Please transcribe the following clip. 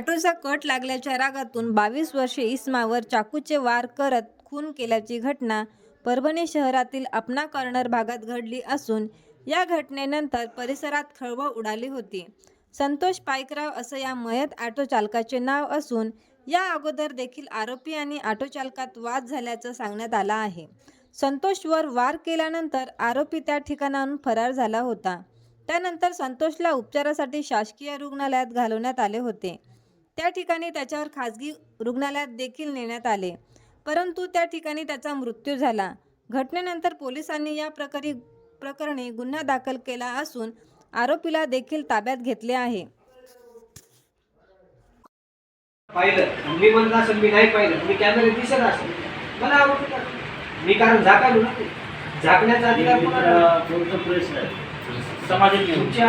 आरोपीचा कट लागल्याच्या रागातून बावीस वर्षे इस्मावर चाकूचे वार करत खून केल्याची घटना परभणी शहरातील अपना कॉर्नर भागात घडली असून या घटनेनंतर परिसरात खळबळ उडाली होती. संतोष पाईकराव असं या मयत ऑटो चालकाचे नाव असून या अगोदर देखील आरोपी आणि ऑटो चालकात वाद झाल्याचं सांगण्यात आलं आहे. संतोषवर वार केल्यानंतर आरोपी त्या ठिकाणाहून फरार झाला होता. त्यानंतर संतोषला उपचारासाठी शासकीय रुग्णालयात घालवण्यात आले होते. त्या ठिकाणी त्याच्यावर खाजगी रुग्णालयात देखील नेण्यात आले. परंतु त्या ठिकाणी त्याचा मृत्यू झाला. घटनेनंतर पोलिसांनी या प्रकरी प्रकरणी गुन्हा दाखल केला असून आरोपीला देखील ताब्यात घेतले आहे. पाहिलं. मी म्हणत असेल मी नाही पाहिलं. तुम्ही कॅमेरे दिसत असेल. मला आवडतं? मी कारण झाकायलो ना. झाकण्याचा अधिकार कोणाला? आहे? कोणता प्रश्न आहे. समाजात येऊन. तुमच्या